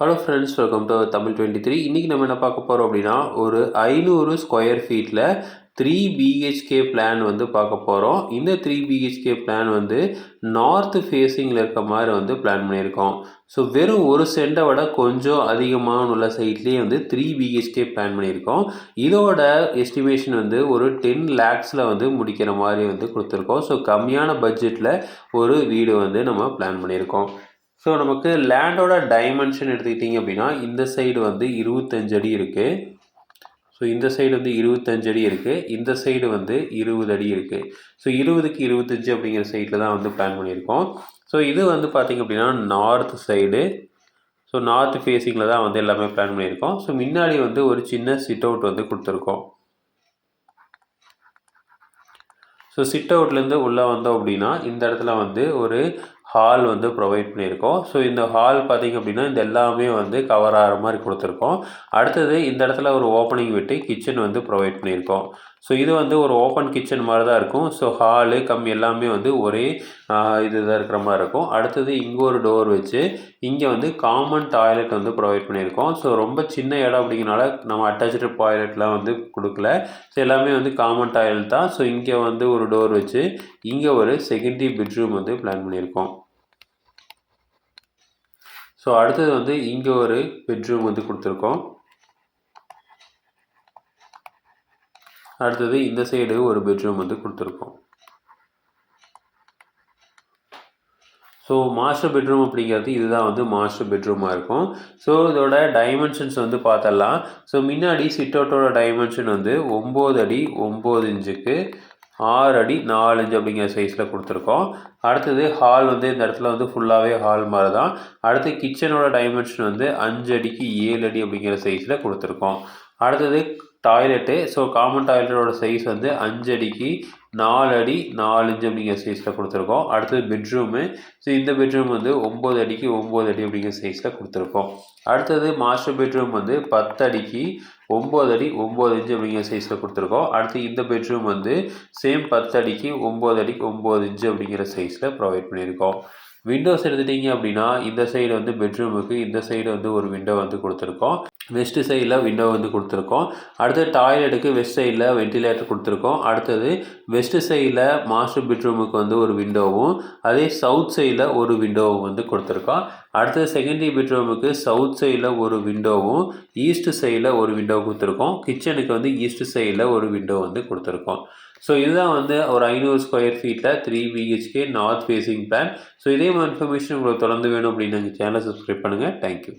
Hello friends welcome to Tamil twenty three இன்றைக்கி நம்ம என்ன பார்க்க போகிறோம் அப்படின்னா ஒரு ஐநூறு ஸ்கொயர் ஃபீட்டில் த்ரீ பிஹெச்கே பிளான் வந்து பார்க்க போகிறோம் இந்த த்ரீ பிஹெச்கே பிளான் வந்து நார்த் ஃபேஸிங்கில் இருக்க மாதிரி வந்து பிளான் பண்ணியிருக்கோம். ஸோ வெறும் ஒரு சென்டை விட கொஞ்சம் அதிகமான உள்ள சைட்லேயே வந்து த்ரீ பிஹெச்கே பிளான் பண்ணியிருக்கோம். இதோட எஸ்டிமேஷன் வந்து ஒரு டென் லேக்ஸில் வந்து முடிக்கிற மாதிரி வந்து கொடுத்துருக்கோம். ஸோ கம்மியான பட்ஜெட்டில் ஒரு வீடு வந்து நம்ம பிளான் பண்ணியிருக்கோம். ஸோ நமக்கு லேண்டோட டைமென்ஷன் எடுத்துக்கிட்டிங்க அப்படின்னா இந்த சைடு வந்து இருபத்தஞ்சு அடி இருக்குது ஸோ இந்த சைடு வந்து இருபத்தஞ்சு அடி இருக்குது இந்த சைடு வந்து இருபது அடி இருக்குது ஸோ இருபதுக்கு இருபத்தஞ்சு அப்படிங்கிற சைடில் தான் வந்து பிளான் பண்ணியிருக்கோம். ஸோ இது வந்து பார்த்திங்க அப்படின்னா நார்த் சைடு ஸோ நார்த் ஃபேஸிங்கில் தான் வந்து எல்லாமே பிளான் பண்ணியிருக்கோம். ஸோ முன்னாடி வந்து ஒரு சின்ன சிட் அவுட் வந்து கொடுத்துருக்கோம். ஸோ சிட் அவுட்லேருந்து உள்ளே வந்தோம் அப்படின்னா இந்த இடத்துல வந்து ஒரு ஹால் வந்து ப்ரொவைட் பண்ணியிருக்கோம். ஸோ இந்த ஹால் பார்த்திங்க அப்படின்னா இந்த எல்லாமே வந்து கவர் ஆகிற மாதிரி கொடுத்துருக்கோம். அடுத்தது இந்த இடத்துல ஒரு ஓப்பனிங் விட்டு கிச்சன் வந்து ப்ரொவைட் பண்ணியிருக்கோம். ஸோ இது வந்து ஒரு ஓப்பன் கிச்சன் மாதிரி தான் இருக்கும். ஸோ ஹாலு கம் எல்லாமே வந்து ஒரே இது தான் இருக்கிற மாதிரி இருக்கும். அடுத்தது இங்கே ஒரு டோர் வச்சு இங்கே வந்து காமன் டாய்லெட் வந்து ப்ரொவைட் பண்ணியிருக்கோம். ஸோ ரொம்ப சின்ன இடம் அப்படிங்கிறனால நம்ம அட்டாச்சு டாய்லெட்லாம் வந்து கொடுக்கல. ஸோ எல்லாமே வந்து காமன் டாய்லெட் தான். ஸோ இங்கே வந்து ஒரு டோர் வச்சு இங்கே ஒரு செகண்டரி பெட்ரூம் வந்து பிளான் பண்ணியிருக்கோம். ஸோ அடுத்தது வந்து இங்கே ஒரு பெட்ரூம் வந்து கொடுத்துருக்கோம். அடுத்தது இந்த சைடு ஒரு பெட்ரூம் வந்து கொடுத்துருக்கோம். ஸோ மாஸ்டர் பெட்ரூம் அப்படிங்கிறது இதுதான் வந்து மாஸ்டர் பெட்ரூமாக இருக்கும். ஸோ இதோட டைமென்ஷன்ஸ் வந்து பார்த்தலாம் ஸோ முன்னாடி சிட் அவுட்டோட டைமென்ஷன் வந்து ஒம்பது அடி ஒம்பது இன்ச்சுக்கு ஆறு அடி நாலு இன்ச்சு அப்படிங்கிற சைஸில் கொடுத்துருக்கோம். அடுத்தது ஹால் வந்து இந்த இடத்துல வந்து ஃபுல்லாகவே ஹால் மாதிரி தான் அடுத்து கிச்சனோட டைமென்ஷன் வந்து அஞ்சு அடிக்கு ஏழு அடி அப்படிங்கிற சைஸில் கொடுத்துருக்கோம். அடுத்தது டாய்லெட்டு. ஸோ காமன் டாய்லெட்டோட சைஸ் வந்து அஞ்சு அடிக்கு நாலு அடி நாலு இன்ச்சு அப்படிங்கிற சைஸில் கொடுத்துருக்கோம். அடுத்தது பெட்ரூமு. ஸோ இந்த பெட்ரூம் வந்து ஒம்பது அடிக்கு ஒம்பது அடி அப்படிங்கிற சைஸில் கொடுத்துருக்கோம். அடுத்தது மாஸ்டர் பெட்ரூம் வந்து பத்து அடிக்கு ஒம்பது அடி ஒம்பது இன்ச்சு அப்படிங்கிற சைஸில் கொடுத்துருக்கோம். அடுத்து இந்த பெட்ரூம் வந்து சேம் பத்து அடிக்கு ஒம்பது அடிக்கு ஒம்பது இன்ச்சு அப்படிங்கிற சைஸில் ப்ரொவைட் பண்ணியிருக்கோம். விண்டோஸ் எடுத்துட்டிங்க அப்படின்னா இந்த சைடு வந்து பெட்ரூமுக்கு இந்த சைடு வந்து ஒரு விண்டோ வந்து கொடுத்துருக்கோம். வெஸ்ட்டு சைடில் விண்டோ வந்து கொடுத்துருக்கோம். அடுத்தது டாய்லெட்டுக்கு வெஸ்ட் சைடில் வென்டிலேட்டர் கொடுத்துருக்கோம். அடுத்தது வெஸ்ட்டு சைடில் மாஸ்டர் பெட்ரூமுக்கு வந்து ஒரு விண்டோவும் அதே சவுத் சைடில் ஒரு விண்டோவும் வந்து கொடுத்துருக்கோம். அடுத்தது செகண்டரி பெட்ரூமுக்கு சவுத் சைடில் ஒரு விண்டோவும் ஈஸ்ட் சைடில் ஒரு விண்டோ கொடுத்துருக்கோம். கிச்சனுக்கு வந்து ஈஸ்ட் சைடில் ஒரு விண்டோ வந்து கொடுத்துருக்கோம். ஸோ இதுதான் வந்து ஒரு ஐநூறு ஸ்கொயர் ஃபீட்டில் three BHK north facing plan so இதே மாதிரி இன்ஃபர்மேஷன் உங்களுக்கு தொடர்ந்து வேணும் அப்படின்னு எங்கள் சேனலை சப்ஸ்கிரைப் பண்ணுங்கள் தேங்க்யூ